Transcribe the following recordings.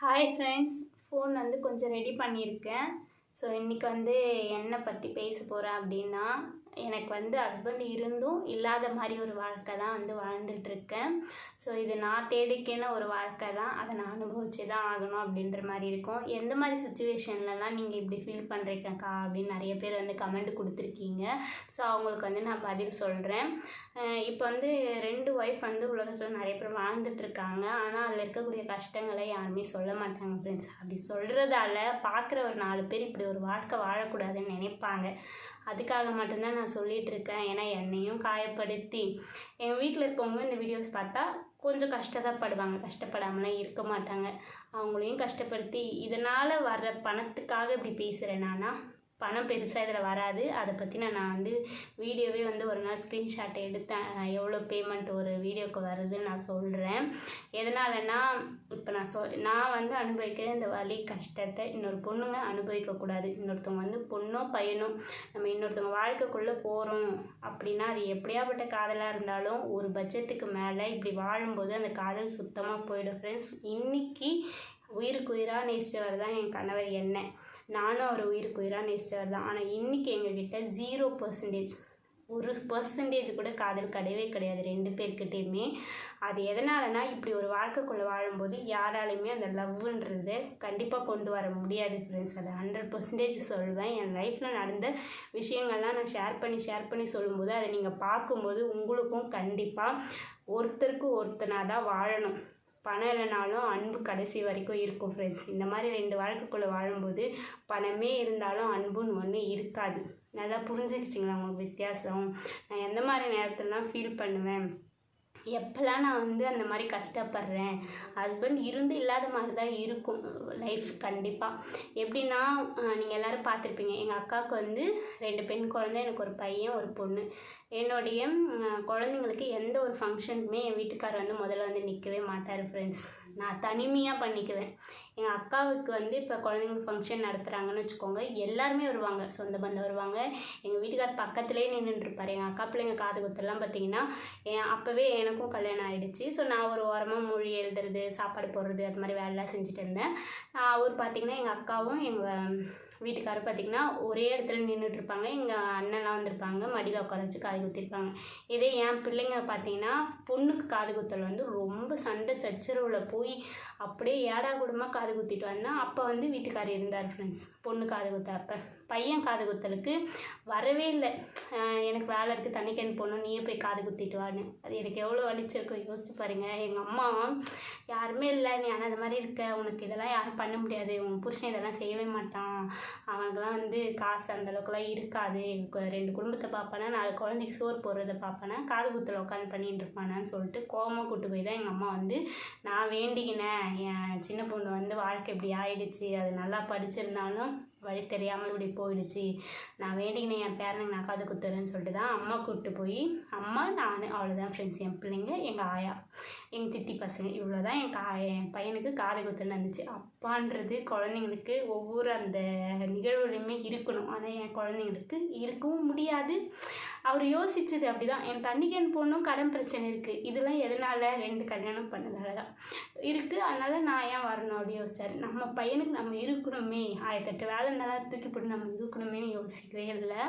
Hi friends phone வந்து கொஞ்சம் ready பண்ணியிருக்கேன். ஸோ இன்றைக்கி வந்து என்னை பற்றி பேச போகிறேன் அப்படின்னா எனக்கு வந்து ஹஸ்பண்ட் இருந்தும் இல்லாத மாதிரி ஒரு வாழ்க்கை தான் வந்து வாழ்ந்துட்டுருக்கேன். ஸோ இது நான் தேடிக்கேன ஒரு வாழ்க்கை தான். அதை நான் அனுபவிச்சு தான் ஆகணும் அப்படின்ற மாதிரி இருக்கும். எந்த மாதிரி சுச்சுவேஷன்லலாம் நீங்கள் இப்படி ஃபீல் பண்ணுறீங்கக்கா அப்படின்னு நிறைய பேர் வந்து கமெண்ட் கொடுத்துருக்கீங்க. ஸோ அவங்களுக்கு வந்து நான் பதில் சொல்கிறேன் இப்போ வந்து ரெண்டு ஒய்ஃப் வந்து உலகத்தில் நிறைய பேர் வாழ்ந்துட்டுருக்காங்க. ஆனால் அதில் இருக்கக்கூடிய கஷ்டங்களை யாருமே சொல்ல மாட்டாங்க ஃப்ரெண்ட்ஸ் அப்படி சொல்கிறதால பார்க்குற ஒரு நாலு பேர் இப்படி ஒரு வாழ்க்கை வாழக்கூடாதுன்னு நினைப்பாங்க. அதுக்காக மட்டும்தான் நான் சொல்லிகிட்ருக்கேன் இருக்கேன் ஏன்னா என்னையும் காயப்படுத்தி எங்கள் வீட்டில் இருக்கவங்க இந்த வீடியோஸ் பார்த்தா கொஞ்சம் கஷ்டப்படுவாங்க. கஷ்டப்படாமலாம் இருக்க மாட்டாங்க. அவங்களையும் கஷ்டப்படுத்தி இதனால் வர்ற பணத்துக்காக இப்படி பேசுகிறேன் நானா? பணம் பெருசாக இதில் வராது. அதை பற்றி நான் வந்து வீடியோவே வந்து ஒரு நாள் ஸ்க்ரீன்ஷாட் எடுத்தேன். எவ்வளோ பேமெண்ட் ஒரு வீடியோக்கு வருதுன்னு நான் சொல்கிறேன் எதனாலன்னா இப்போ நான் சொ நான் வந்து அனுபவிக்கிற இந்த வலி கஷ்டத்தை இன்னொரு பொண்ணுங்க அனுபவிக்கக்கூடாது இன்னொருத்தவங்க வந்து பொண்ணோ பையனோ நம்ம இன்னொருத்தவங்க வாழ்க்கைக்குள்ளே போகிறோம் அப்படின்னா அது எப்படியாப்பட்ட காதலாக இருந்தாலும் ஒரு பட்சத்துக்கு மேலே இப்படி வாழும்போது அந்த காதல் சுத்தமாக போயிடும். ஃப்ரெண்ட்ஸ் இன்னைக்கு உயிருக்கு உயிராக நேசித்தவர் தான் என் கணவர் என்ன. நானும் அவர் உயிருக்கு உயிராக நேசித்தவர் தான். ஆனால் இன்றைக்கி எங்ககிட்ட ஜீரோ பர்சன்டேஜ் ஒரு பர்சன்டேஜ் கூட காதல் கிடையவே கிடையாது. ரெண்டு பேர்கிட்டையுமே. அது எதனாலனா இப்படி ஒரு வாழ்க்கைக்குள்ளே வாழும்போது யாராலையுமே அந்த லவ்ன்றது கண்டிப்பாக கொண்டு வர முடியாது ஃப்ரெண்ட்ஸ் அதை ஹண்ட்ரட் பர்சன்டேஜ் சொல்வேன். என் லைஃப்பில் நடந்த விஷயங்கள்லாம் நான் ஷேர் பண்ணி ஷேர் பண்ணி சொல்லும்போது அதை நீங்கள் பார்க்கும்போது உங்களுக்கும் கண்டிப்பாக ஒருத்தருக்கு ஒருத்தனாக தான் வாழணும். பணம் இல்லைனாலும் அன்பு கடைசி வரைக்கும் இருக்கும் ஃப்ரெண்ட்ஸ் இந்த மாதிரி ரெண்டு வாழ்க்கைக்குள்ளே வாழும்போது பணமே இருந்தாலும் அன்புன்னு ஒன்று இருக்காது. நல்லா புரிஞ்சுக்கிச்சிங்களா உங்களுக்கு வித்தியாசம்? நான் எந்த மாதிரி நேரத்துலலாம் ஃபீல் பண்ணுவேன்? எப்போல்லாம் நான் வந்து அந்த மாதிரி கஷ்டப்படுறேன்? ஹஸ்பண்ட் இருந்து இல்லாத மாதிரி தான் இருக்கும் லைஃப் கண்டிப்பாக எப்படின்னா நீங்கள் எல்லோரும் பார்த்துருப்பீங்க. எங்கள் அக்காவுக்கு வந்து ரெண்டு பெண் குழந்தை எனக்கு ஒரு பையன் ஒரு பொண்ணு. என்னுடைய குழந்தைங்களுக்கு எந்த ஒரு ஃபங்க்ஷனுக்குமே என் வீட்டுக்காரர் வந்து முதல்ல வந்து நிற்கவே மாட்டார் ஃப்ரெண்ட்ஸ் நான் தனிமையாக பண்ணிக்குவேன். எங்கள் அக்காவுக்கு வந்து இப்போ குழந்தைங்களுக்கு ஃபங்க்ஷன் நடத்துகிறாங்கன்னு வச்சுக்கோங்க எல்லாருமே வருவாங்க. சொந்த பந்தம் வருவாங்க. எங்கள் வீட்டுக்கார் பக்கத்துலேயே நின்றுட்டுருப்பார் எங்கள் அக்கா பிள்ளைங்க காது குத்தெல்லாம் பார்த்தீங்கன்னா என் அப்போவே எனக்கும் கல்யாணம் ஆகிடுச்சு ஸோ நான் ஒரு ஓரமாக மொழி எழுதுறது சாப்பாடு போடுறது அது மாதிரி வேலைலாம் செஞ்சுட்டு இருந்தேன். அவர் பார்த்திங்கன்னா எங்கள் அக்காவும் எங்கள் வீட்டுக்காரர் பார்த்தீங்கன்னா ஒரே இடத்துல நின்றுட்டு இருப்பாங்க எங்கள் அண்ணன்லாம் வந்திருப்பாங்க. மடியில் உட்கார வச்சு காது குத்திருப்பாங்க. இதே என் பிள்ளைங்க பார்த்தீங்கன்னா பொண்ணுக்கு காது குத்தல் வந்து ரொம்ப சண்டை சச்சரவில் போய் அப்படியே ஏடா கூடமாக காது குத்திட்டு வந்தேன் அப்போ வந்து வீட்டுக்காரர் இருந்தார் ஃப்ரெண்ட்ஸ் பொண்ணு காது குத்த அப்போ பையன் காது குத்தலுக்கு வரவே இல்லை. எனக்கு வேலை இருக்குது தண்ணி கேன் போகணும் நீயே போய் காது குத்திட்டு வான்னு. அது எனக்கு எவ்வளோ வலிச்சிருக்கும் யோசிச்சு பாருங்கள் எங்கள் அம்மா யாருமே இல்லை நீ ஆனால் அந்த மாதிரி இருக்க உனக்கு இதெல்லாம் யாரும் பண்ண முடியாது உன் புருஷன் இதெல்லாம் செய்யவே மாட்டான். அவனுக்குலாம் வந்து காசு அந்தளவுக்குலாம் இருக்காது. ரெண்டு குடும்பத்தை பார்ப்பானா நாலு குழந்தைக்கு சோறு போடுறத பார்ப்பானா காது குத்தில் உட்காந்து பண்ணிட்டு இருப்பானான்னு சொல்லிட்டு கோவமாக கூட்டு போய் தான் எங்கள் அம்மா வந்து நான் வேண்டிக்கினேன். என் சின்ன பொண்ணு வந்து வாழ்க்கை இப்படி ஆயிடுச்சு. அது நல்லா படிச்சிருந்தாலும் வழி தெரியாமல் இப்படி போயிடுச்சு. நான் வேண்டிக்கினேன் என் பேரனுக்கு நான் காது குத்துறேன்னு சொல்லிட்டு தான் அம்மா கூப்பிட்டு போய் அம்மா நான் அவ்வளோதான் ஃப்ரெண்ட்ஸ் என் பிள்ளைங்க எங்கள் ஆயா எங்கள் சித்தி பசங்க இவ்வளோ தான் என் கா என் பையனுக்கு காது குத்துன்னு இருந்துச்சு அப்பான்றது குழந்தைங்களுக்கு ஒவ்வொரு அந்த நிகழ்வுலையுமே இருக்கணும். ஆனால் என் குழந்தைங்களுக்கு இருக்கவும் முடியாது. அவர் யோசிச்சது அப்படிதான். என் தண்ணிக்கன் பொண்ணும் கடன் பிரச்சனை இருக்குது இதெல்லாம் எதனால? ரெண்டு கல்யாணம் பண்ணதால தான் இருக்குது அதனால நான் ஏன் வரணும் அப்படி யோசிச்சாரு. நம்ம பையனுக்கு நம்ம இருக்கணுமே. ஆயிரத்தெட்டு வேலை இருந்தாலும் தூக்கி போட்டு நம்ம இருக்கணுமேனு யோசிக்கவே இல்லை.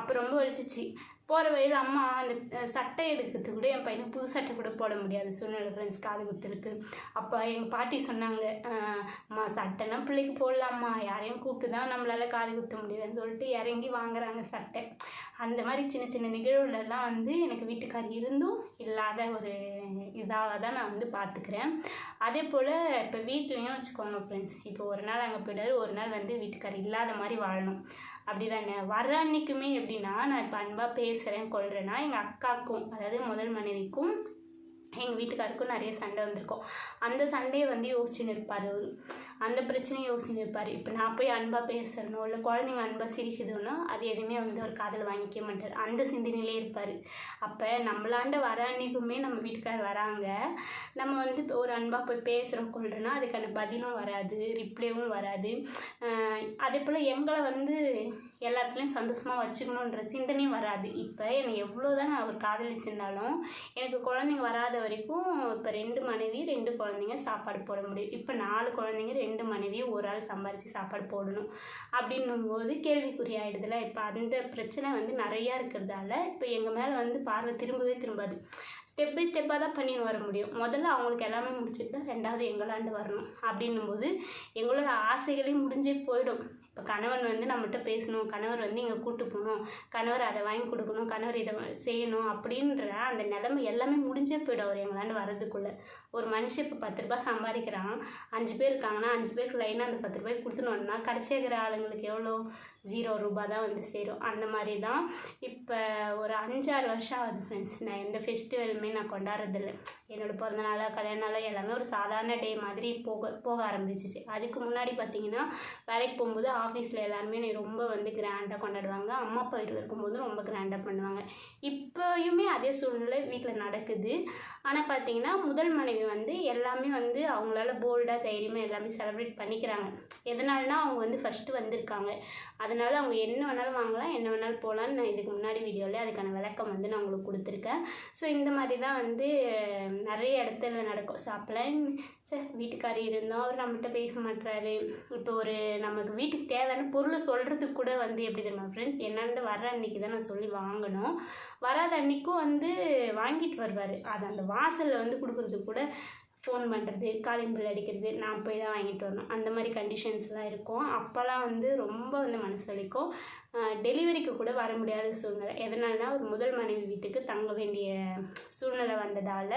அப்போ ரொம்ப ஒழிச்சிச்சு போகிற வழியில் அம்மா அந்த சட்டை எடுக்கிறதுக்கு கூட என் பையனுக்கு புது சட்டை கூட போட முடியாது. சூழ்நிலை ஃப்ரெண்ட்ஸ் காது குத்துருக்கு அப்போ எங்கள் பாட்டி சொன்னாங்க அம்மா சட்டைனா பிள்ளைக்கு போடலாம்மா. யாரையும் கூப்பிட்டு தான் நம்மளால காது குத்த முடியலன்னு சொல்லிட்டு இறங்கி வாங்குறாங்க சட்டை. அந்த மாதிரி சின்ன சின்ன நிகழ்வுலலாம் வந்து எனக்கு வீட்டுக்கார் இருந்தும் இல்லாத ஒரு இதாக தான் நான் வந்து பார்த்துக்கிறேன். அதே போல் இப்போ வீட்லேயும் வச்சுக்கோங்க ஃப்ரெண்ட்ஸ் இப்போ ஒரு நாள் அங்கே போயிடாரு ஒரு நாள் வந்து வீட்டுக்கார் இல்லாத மாதிரி வாழணும். அப்படி தானே வர்ற அன்னைக்குமே எப்படின்னா நான் இப்போ அன்பாக பேசுகிறேன் கொள்கிறேன்னா எங்கள் அக்காவுக்கும் அதாவது முதல் மனைவிக்கும் எங்கள் வீட்டுக்காருக்கும் நிறைய சண்டை வந்திருக்கும். அந்த சண்டையை வந்து யோசிச்சுன்னு இருப்பார் அவர் அந்த பிரச்சனையை யோசிச்சுன்னு இருப்பார் இப்போ நான் போய் அன்பாக பேசுகிறனோ இல்லை குழந்தைங்க அன்பாக சிரிக்குதுன்னோ அது எதுவுமே வந்து அவர் காதில் வாங்கிக்க மாட்டார். அந்த சிந்தனையிலே இருப்பார். அப்போ நம்மளாண்ட வர அன்னைக்குமே நம்ம வீட்டுக்கார் வராங்க. நம்ம வந்து இப்போ ஒரு அன்பாக போய் பேசுகிறோம் கொள்றோன்னா அதுக்கான பதிலும் வராது ரிப்ளைவும் வராது. அதே போல் எங்களை வந்து எல்லாத்துலேயும் சந்தோஷமாக வச்சுக்கணுன்ற சிந்தனையும் வராது. இப்போ என்னை எவ்வளோ தான் நான் அவர் காதலிச்சிருந்தாலும் எனக்கு குழந்தைங்க வராத வரைக்கும் இப்போ ரெண்டு மனைவி ரெண்டு குழந்தைங்க சாப்பாடு போட முடியும். இப்போ நாலு குழந்தைங்க ரெண்டு மனைவி ஒரு ஆள் சம்பாரித்து சாப்பாடு போடணும் அப்படின்னும் போது கேள்விக்குறி ஆகிடுதுல இப்போ அந்த பிரச்சனை வந்து நிறையா இருக்கிறதால இப்போ எங்கள் மேலே வந்து பார்வை திரும்பவே திரும்பாது. ஸ்டெப் பை ஸ்டெப்பாக தான் பண்ணின்னு வர முடியும். முதல்ல அவங்களுக்கு எல்லாமே முடிச்சுட்டு தான் ரெண்டாவது எங்களாண்டு வரணும். அப்படின்னும் போது எங்களோட ஆசைகளையும் முடிஞ்சே போயிடும். இப்போ கணவன் வந்து நம்மகிட்ட பேசணும். கணவர் வந்து இங்கே கூட்டு போகணும். கணவர் அதை வாங்கி கொடுக்கணும். கணவர் இதை செய்யணும் அப்படின்ற அந்த நிலைமை எல்லாமே முடிஞ்சே போயிடும் அவர் எங்களாண்டு வர்றதுக்குள்ளே. ஒரு மனுஷன் இப்போ பத்து ரூபாய் சம்பாதிக்கிறான். அஞ்சு பேர் இருக்காங்கன்னா அஞ்சு பேருக்கு லைனாக அந்த பத்து ரூபாய் கொடுத்துனோன்னா கடைசியாக இருக்கிற ஆளுங்களுக்கு எவ்வளோ? ஜீரோ ரூபாய் தான் வந்து சேரும். அந்த மாதிரி தான். இப்போ ஒரு அஞ்சாறு வருஷம் ஆகுது ஃப்ரெண்ட்ஸ் நான் எந்த ஃபெஸ்டிவலுமே நான் கொண்டாடுறதில்லை. என்னோடய பிறந்தநாள கல்யாண நாள் எல்லாமே ஒரு சாதாரண டே மாதிரி போக போக ஆரம்பிச்சிச்சு. அதுக்கு முன்னாடி பார்த்தீங்கன்னா வேலைக்கு போகும்போது ஆஃபீஸில் எல்லாருமே என்னை ரொம்ப வந்து கிராண்டாக கொண்டாடுவாங்க. அம்மா அப்பா வீட்டில் இருக்கும்போது ரொம்ப கிராண்டாக பண்ணுவாங்க. இப்போயுமே அதே சூழ்நிலை வீட்டில் நடக்குது. ஆனால் பார்த்தீங்கன்னா முதல் மனைவி வந்து எல்லாமே வந்து அவங்களால போல்டாக தைரியமாக எல்லாமே செலிப்ரேட் பண்ணிக்கிறாங்க. எதனால்னா அவங்க வந்து ஃபஸ்ட்டு வந்திருக்காங்க. அதனால அவங்க என்ன வேணாலும் வாங்கலாம் என்ன வேணாலும் போகலான்னு நான் இதுக்கு முன்னாடி வீடியோவில் அதுக்கான விளக்கம் வந்து நான் உங்களுக்கு கொடுத்துருக்கேன். ஸோ இந்த மாதிரி தான் வந்து நிறைய இடத்துல நடக்கும். ஸோ அப்போலாம் சே வீட்டுக்காரி இருந்தோம் அவர் நம்மகிட்ட பேச மாட்டுறாரு இப்போ ஒரு நமக்கு வீட்டுக்கு தேவையான பொருளை சொல்கிறதுக்கு கூட வந்து எப்படி தெரியுமா ஃப்ரெண்ட்ஸ் என்னன்னு வர்ற அன்னைக்கு தான் நான் சொல்லி வாங்கணும். வராத அன்னைக்கும் வந்து வாங்கிட்டு வருவார். அது அந்த வாசலில் வந்து கொடுக்குறதுக்கு கூட ஃபோன் பண்ணுறது காலிங் பில் அடிக்கிறது நான் போய் தான் வாங்கிட்டு வரணும். அந்த மாதிரி கண்டிஷன்ஸ்லாம் இருக்கும். அப்போல்லாம் வந்து ரொம்ப வந்து மனசு வலிக்கும். டெலிவரிக்கு கூட வர முடியாத சூழ்நிலை. எதனால்னா ஒரு முதல் மனைவி வீட்டுக்கு தங்க வேண்டிய சூழ்நிலை வந்ததால்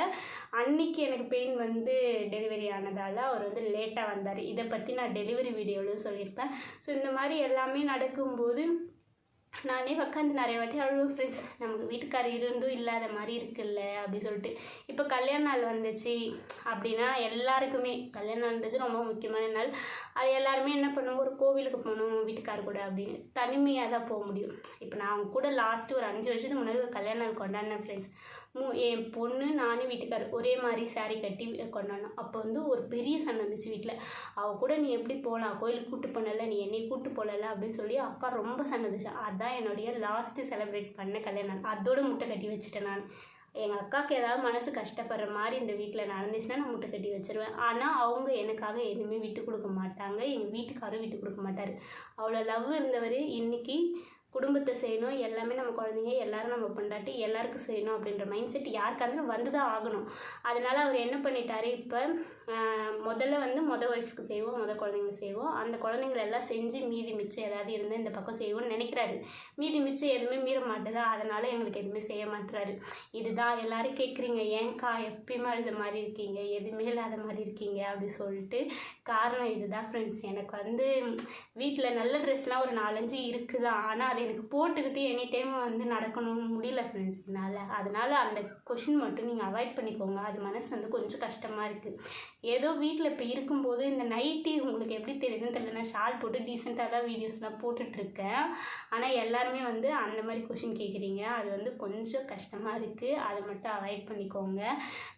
அன்னைக்கு எனக்கு பெயின் வந்து டெலிவரி ஆனதால் அவர் வந்து லேட்டாக வந்தார். இதை பற்றி நான் டெலிவரி வீடியோவிலும் சொல்லியிருப்பேன். ஸோ இந்த மாதிரி எல்லாமே நடக்கும்போது நானே உட்காந்து நிறைய வாட்டி அவ்வளோ ஃப்ரெண்ட்ஸ் நமக்கு வீட்டுக்கார் இருந்தும் இல்லாத மாதிரி இருக்குல்ல அப்படின்னு சொல்லிட்டு. இப்போ கல்யாண நாள் வந்துச்சு அப்படின்னா எல்லாருக்குமே கல்யாண நாள்ன்றது ரொம்ப முக்கியமான நாள். அது எல்லாருமே என்ன பண்ணுவோம் ஒரு கோவிலுக்கு போகணும் வீட்டுக்கார் கூட அப்படின்னு தனிமையாக தான் போக முடியும். இப்போ நான் அவங்க கூட லாஸ்ட்டு ஒரு அஞ்சு வருஷத்துக்கு முன்னாடி ஒரு கல்யாண நாள் கொண்டாடினேன் ஃப்ரெண்ட்ஸ் மூ என் பொண்ணு நானும் வீட்டுக்கார் ஒரே மாதிரி saree கட்டி கொண்டாடினோம். அப்போ வந்து ஒரு பெரிய சண்டை வந்துச்சு வீட்டில் அவள் கூட நீ எப்படி போகலாம் கோயிலுக்கு கூப்பிட்டு போனல நீ என்னை கூப்பிட்டு போகல அப்படின்னு சொல்லி அக்கா ரொம்ப சண்டை வந்துச்சு. அது அதான் என்னுடைய லாஸ்ட்டு செலிப்ரேட் பண்ண கல்யாணம். நாள். அதோட முட்டை கட்டி வச்சுட்டேன் நான். எங்கள் அக்காவுக்கு ஏதாவது மனசு கஷ்டப்படுற மாதிரி இந்த வீட்டில் நடந்துச்சுன்னா நான் முட்டை கட்டி வச்சுருவேன். ஆனால் அவங்க எனக்காக எதுவுமே விட்டு கொடுக்க மாட்டாங்க. எங்கள் வீட்டுக்காரும் விட்டு கொடுக்க மாட்டார். அவ்வளோ லவ் இருந்தவர். இன்றைக்கி குடும்பத்தை செய்யணும். எல்லாமே நம்ம குழந்தைங்க எல்லாரும் நம்ம பொண்டாட்டி எல்லாருக்கும் செய்யணும் அப்படின்ற மைண்ட் செட் யாருக்காக வந்து தான் ஆகணும். அதனால அவர் என்ன பண்ணிட்டாரு இப்போ முதல்ல வந்து மொதல் ஒய்ஃப்க்கு செய்வோம் மொதல் குழந்தைங்க செய்வோம். அந்த குழந்தைங்களை எல்லாம் செஞ்சு மீதி மிச்சம் ஏதாவது இருந்தால் இந்த பக்கம் செய்வோம்னு நினைக்கிறாரு. மீதி மிச்சம் எதுவுமே மீற மாட்டுதா? அதனால் எங்களுக்கு எதுவுமே செய்ய மாட்டுறாரு இதுதான் எல்லாரும் கேட்குறீங்க ஏன்க்கா எப்பயுமே அழுத மாதிரி இருக்கீங்க? எதுவுமே இல்லாத மாதிரி இருக்கீங்க? அப்படி சொல்லிட்டு காரணம் இதுதான் ஃப்ரெண்ட்ஸ் எனக்கு வந்து வீட்டில் நல்ல ட்ரெஸ்லாம் ஒரு நாலஞ்சு இருக்குதான் ஆனால் அது எனக்கு போட்டுக்கிட்டு எனி டைம் வந்து நடக்கணும்னு முடியல ஃப்ரெண்ட்ஸ் என்னால் அதனால் அந்த கொஷின் மட்டும் நீங்கள் அவாய்ட் பண்ணிக்கோங்க. அது மனசு வந்து கொஞ்சம் கஷ்டமாக இருக்குது ஏதோ வீட்டில் இப்போ இருக்கும்போது இந்த நைட்டி உங்களுக்கு எப்படி தெரியுதுன்னு தெரியல. நான் ஷால் போட்டு டீசெண்டாக தான் வீடியோஸ்லாம் போட்டுட்ருக்கேன் ஆனால் எல்லாருமே வந்து அந்த மாதிரி கொஷின் கேட்குறீங்க அது வந்து கொஞ்சம் கஷ்டமாக இருக்குது அதை மட்டும் அவாய்ட் பண்ணிக்கோங்க.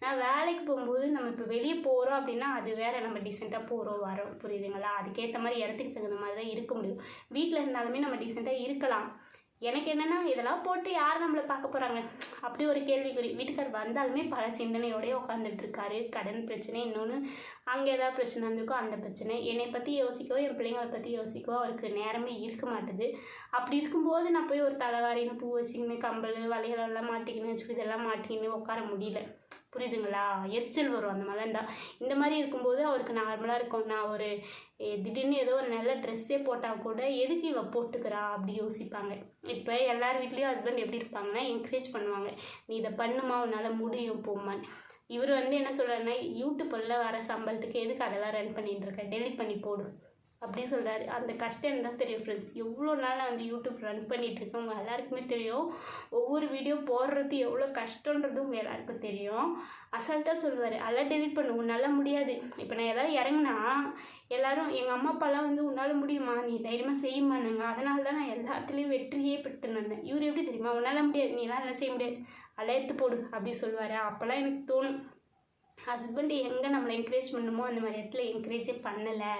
நான் வேலைக்கு போகும்போது நம்ம இப்போ வெளியே போகிறோம் அப்படின்னா அது வேற நம்ம டீசெண்டாக போகிறோம் வரோம். புரியுதுங்களா? அதுக்கேற்ற மாதிரி இடத்துக்கு தகுந்த மாதிரி தான் இருக்க முடியும். வீட்டில் இருந்தாலுமே நம்ம டீசெண்டாக இருக்கலாம். எனக்கு என்னென்னா இதெல்லாம் போட்டு யார் நம்மளை பார்க்க போகிறாங்க அப்படி ஒரு கேள்விக்குறி. வீட்டுக்கார் வந்தாலுமே பல சிந்தனையோடய உட்காந்துட்டு இருக்காரு கடன் பிரச்சனை இன்னொன்று அங்கே ஏதாவது பிரச்சனை இருந்திருக்கோ அந்த பிரச்சனை. என்னை பற்றி யோசிக்கவோ என் பிள்ளைங்களை பற்றி யோசிக்கவோ அவருக்கு நேரமே இருக்க மாட்டுது. அப்படி இருக்கும்போது நான் போய் ஒரு தலைவாரின்னு பூ வச்சுக்கின்னு கம்பல் வளையலெல்லாம் மாட்டிக்கின்னு சுடிதெல்லாம் மாட்டிக்கின்னு உட்கார முடியல. புரியுதுங்களா? எரிச்சல் வரும் அந்த மாதிரி இருந்தால் இந்த மாதிரி இருக்கும்போது அவருக்கு நார்மலாக இருக்கும். நான் ஒரு திடீர்னு ஏதோ ஒரு நல்ல ட்ரெஸ்ஸே போட்டால் கூட எதுக்கு இவள் போட்டுக்கிறா? அப்படி யோசிப்பாங்க. இப்போ எல்லார் வீட்லேயும் ஹஸ்பண்ட் எப்படி இருப்பாங்கன்னா என்கரேஜ் பண்ணுவாங்க. நீ இதை பண்ணுமா? உன்னால் முடியும் போமான்னு இவர் வந்து என்ன சொல்கிறாருன்னா யூடியூப்பில் வர சம்பளத்துக்கு எதுக்கு அதெல்லாம் ரன் பண்ணிட்டுருக்க டெலிட் பண்ணி போடு. அப்படி சொல்கிறாரு அந்த கஷ்டம் என்ன தான் தெரியும் ஃப்ரெண்ட்ஸ் எவ்வளோ நாள் நான் வந்து யூடியூப் ரன் பண்ணிகிட்டு இருக்கேன் எல்லாருக்குமே தெரியும். ஒவ்வொரு வீடியோ போடுறது எவ்வளோ கஷ்டன்றதும் எல்லாருக்கும் தெரியும். அசால்ட்டாக சொல்லுவார். அதெல்லாம் டெலிட் பண்ணு. உன்னால் முடியாது. இப்போ நான் எதாவது இறங்குனா எல்லாரும் எங்கள் அம்மா அப்பாலாம் வந்து உன்னால் முடியுமா? நீ தைரியமாக செய்யுமானுங்க அதனால தான் நான் எல்லாத்துலேயும் வெற்றியே பெற்று வந்தேன் இவர் எப்படி தெரியுமா? உன்னால் முடியாது. நீலாம் எல்லாம் செய்ய முடியாது. அதெல்லாம் எடுத்து போடு. அப்படி சொல்லுவார். அப்போல்லாம் எனக்கு தோணும். ஹஸ்பண்ட் எங்கே நம்மளை என்கரேஜ் பண்ணணுமோ அந்த மாதிரி இடத்துல என்கரேஜே பண்ணலை.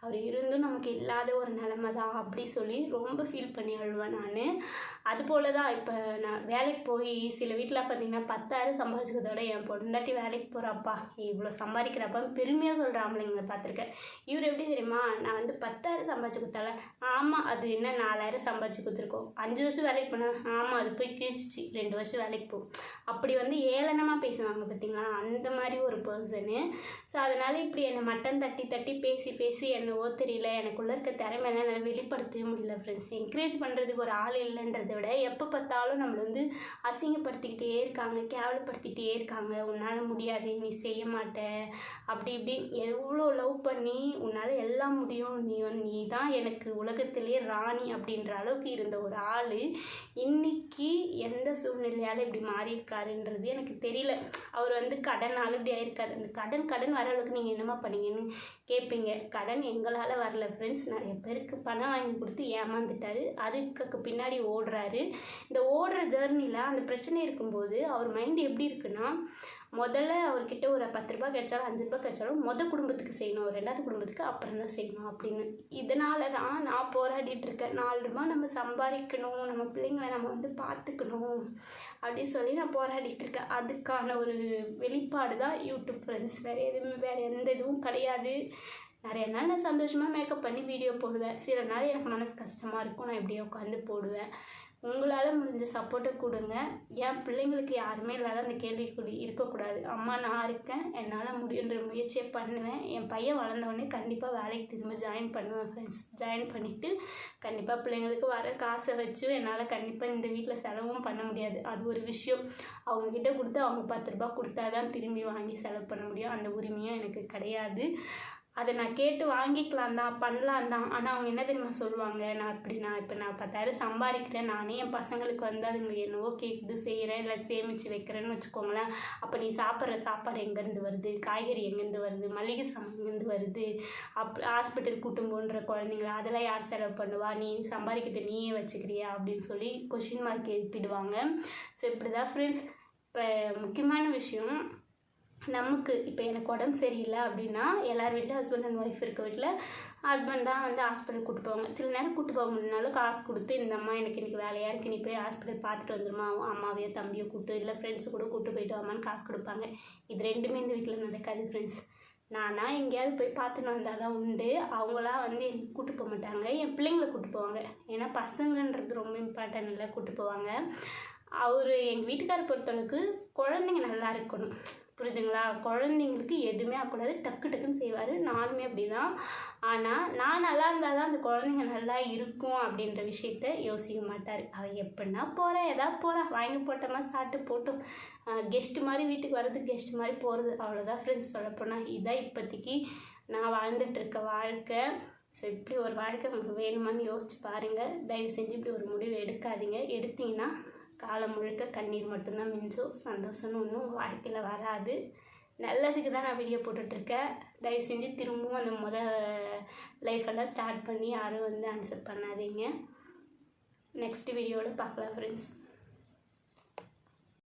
அவர் இருந்தும் நமக்கு இல்லாத ஒரு நிலமை தான் அப்படி சொல்லி ரொம்ப ஃபீல் பண்ணி அழுவேன் நான். அதுபோல் தான் இப்போ நான் வேலைக்கு போய் சில வீட்டில் பார்த்தீங்கன்னா பத்தாயிரம் சம்பாதிச்சதோட என் பொண்டாட்டி வேலைக்கு போகிறப்பா இவ்வளோ சம்பாதிக்கிறப்பான்னு பெருமையாக சொல்கிற ஆம்பளைங்களை பார்த்துருக்கேன் இவர் எப்படி தெரியுமா? நான் வந்து பத்தாயிரம் சம்பாதிச்சு கொடுத்தால ஆமாம் அது என்ன நாலாயிரம் சம்பாதிச்சு கொடுத்துருக்கோம். அஞ்சு வருஷம் வேலைக்கு போனேன் ஆமாம் அது போய் கிழிச்சிச்சு. ரெண்டு வருஷம் வேலைக்கு போ. அப்படி வந்து ஏளனமாக பேசுவாங்க பார்த்தீங்களா அந்த மாதிரி ஒரு பர்சனு ஸோ அதனால் இப்படி என்னை மட்டன் தட்டி தட்டி பேசி பேசி என்னவோ தெரியல. எனக்குள்ளே இருக்க திறமையெல்லாம் என்னால் வெளிப்படுத்தவே முடியல ஃப்ரெண்ட்ஸ் என்கரேஜ் பண்ணுறதுக்கு ஒரு ஆள் இல்லைன்றதை விட எப்போ பார்த்தாலும் நம்மளை வந்து அசிங்கப்படுத்திக்கிட்டே இருக்காங்க கேவலப்படுத்திக்கிட்டே இருக்காங்க. உன்னால் முடியாது நீ செய்ய மாட்ட. அப்படி இப்படி எவ்வளோ லவ் பண்ணி உன்னால் எல்லாம் முடியும். நீ நீ தான் எனக்கு உலகத்திலே ராணி அப்படின்ற அளவுக்கு இருந்த ஒரு ஆள். இன்னைக்கு எந்த சூழ்நிலையால் இப்படி மாறியிருக்காருன்றது எனக்கு தெரியல. அவர் வந்து கடனால் அப்படி ஆயிருக்காது. அந்த கடன் கடன் வர அளவுக்கு நீங்கள் என்னம்மா பண்ணீங்கன்னு கேட்பீங்க கடன் எங்களால் வரல ஃப்ரெண்ட்ஸ் நிறைய பேருக்கு பணம் வாங்கி கொடுத்து ஏமாந்துட்டாரு. அதுக்கு பின்னாடி ஓடுறாரு. இந்த ஓடுற ஜேர்னியில் அந்த பிரச்சனை இருக்கும்போது அவர் மைண்ட் எப்படி இருக்குன்னா முதல்ல அவர்கிட்ட ஒரு பத்து ரூபாய் கிடைச்சாலும் அஞ்சு ரூபாய் கிடைச்சாலும் மொத குடும்பத்துக்கு செய்யணும். ஒரு ரெண்டாவது குடும்பத்துக்கு அப்புறம் தான் செய்யணும் அப்படின்னு. இதனால தான் நான் போராடிட்டு இருக்கேன். நாலு ரூபாய் நம்ம சம்பாதிக்கணும். நம்ம பிள்ளைங்களை நம்ம வந்து பார்த்துக்கணும் அப்படின்னு சொல்லி நான் போராடிட்டு இருக்கேன். அதுக்கான ஒரு வெளிப்பாடு தான் யூடியூப் ஃப்ரெண்ட்ஸ் வேறு எதுவுமே வேறு எந்த இதுவும் கிடையாது. நிறைய நாள் நான் சந்தோஷமாக மேக்கப் பண்ணி வீடியோ போடுவேன். சில நாள் எனக்கு மனசு கஷ்டமாக இருக்கும். நான் இப்படியே உட்காந்து போடுவேன். உங்களால் முடிஞ்ச சப்போர்ட்டை கொடுங்க. என் பிள்ளைங்களுக்கு யாருமே இல்லாத அந்த கேள்விக்குறி இருக்கக்கூடாது. அம்மா நான் இருக்கேன். என்னால் முடியுன்ற முயற்சியை பண்ணுவேன். என் பையன் வளர்ந்தவொடனே கண்டிப்பாக வேலைக்கு திரும்ப ஜாயின் பண்ணுவேன் ஃப்ரெண்ட்ஸ் ஜாயின் பண்ணிவிட்டு கண்டிப்பாக பிள்ளைங்களுக்கு வர காசை வச்சு என்னால் கண்டிப்பாக இந்த வீட்டில் செலவும் பண்ண முடியாது. அது ஒரு விஷயம். அவங்கக்கிட்ட கொடுத்து அவங்க பத்து ரூபா கொடுத்தா தான் திரும்பி வாங்கி செலவு பண்ண முடியும். அந்த உரிமையும் எனக்கு கிடையாது. அதை நான் கேட்டு வாங்கிக்கலாம் தான் பண்ணலாம் தான். ஆனால் அவங்க என்ன தெரியுமா சொல்லுவாங்க? நான் அப்படி நான் இப்போ நான் பத்தாயிரம் சம்பாதிக்கிறேன். நானே என் பசங்களுக்கு வந்து அதுங்களுக்கு என்னவோ கேட்குது செய்கிறேன் இல்லை சேமித்து வைக்கிறேன்னு வச்சுக்கோங்களேன். அப்போ நீ சாப்பிட்ற சாப்பாடு எங்கேருந்து வருது? காய்கறி எங்கேருந்து வருது? மளிகை சாமான் எங்கேருந்து வருது? அப் ஹாஸ்பிட்டல் கூட்டும் போன்ற குழந்தைங்கள அதெல்லாம் யார் செலவு பண்ணுவா? நீ சம்பாதிக்கிறது நீயே வச்சுக்கிறியா? அப்படின்னு சொல்லி கொஷின் மார்க் எழுப்பிடுவாங்க. ஸோ இப்படி தான் ஃப்ரெண்ட்ஸ் இப்போ முக்கியமான விஷயம் நமக்கு இப்போ எனக்கு உடம்பு சரியில்லை அப்படின்னா எல்லார் வீட்டிலும் ஹஸ்பண்ட் அண்ட் ஒய்ஃப் இருக்க வீட்டில் ஹஸ்பண்ட் தான் வந்து ஹாஸ்பிட்டல் கூட்டு போவாங்க. சில நேரம் கூட்டு போக முடியலனாலும் காசு கொடுத்து இந்த அம்மா எனக்கு இன்றைக்கி வேலையாக இருக்குது நீ போய் ஹாஸ்பிட்டல் பார்த்துட்டு வந்துருமா அம்மாவையோ தம்பியோ கூட்டு இல்லை ஃப்ரெண்ட்ஸு கூட கூட்டு போயிட்டு வாமான்னு காசு கொடுப்பாங்க. இது ரெண்டுமே இந்த வீட்டில் நடக்காது ஃப்ரெண்ட்ஸ் நானா எங்கேயாவது போய் பார்த்துன்னு வந்தால் தான் உண்டு. அவங்களாம் வந்து என்னை கூட்டு போக மாட்டாங்க. என் பிள்ளைங்களை கூட்டு போவாங்க. ஏன்னா பசங்கன்றது ரொம்ப இம்பார்ட்டன்ட் இல்லை கூட்டு போவாங்க. அவர் எங்கள் வீட்டுக்கார பொறுத்தளவுக்கு குழந்தைங்க நல்லா இருக்கணும். புரியுதுங்களா? குழந்தைங்களுக்கு எதுவுமே ஆகக்கூடாது. டக்கு டக்குன்னு செய்வார். நானுமே அப்படி தான் ஆனால் நான் நல்லா இருந்தால் தான் அந்த குழந்தைங்க நல்லா இருக்கும் அப்படின்ற விஷயத்த யோசிக்க மாட்டார். அவள் எப்படின்னா போகிறா ஏதாவது போகிறா வாங்கி போட்டோமா சாப்பிட்டு போட்டோம். கெஸ்ட்டு மாதிரி வீட்டுக்கு வர்றது கெஸ்ட் மாதிரி போகிறது அவ்வளோதான் ஃப்ரெண்ட்ஸ் சொல்லப்போனால் இதான் இப்போதைக்கு நான் வாழ்ந்துட்டுருக்க வாழ்க்கை. ஸோ இப்படி ஒரு வாழ்க்கை உங்களுக்கு வேணுமான்னு யோசிச்சு பாருங்கள் தயவு செஞ்சு இப்படி ஒரு முடிவு எடுக்காதீங்க. எடுத்தீங்கன்னா காலம் முழுக்க கண்ணீர் மட்டும்தான் மிஞ்சும். சந்தோஷம்னு ஒன்றும் உங்கள் வாழ்க்கையில் வராது. நல்லதுக்கு தான் நான் வீடியோ போட்டுட்ருக்கேன். தயவு செஞ்சு திரும்பவும் அந்த முத லைஃபெல்லாம் ஸ்டார்ட் பண்ணி யாரும் வந்து ஆன்சர் பண்ணாதீங்க. நெக்ஸ்ட் வீடியோவில் பார்க்கலாம் ஃப்ரெண்ட்ஸ்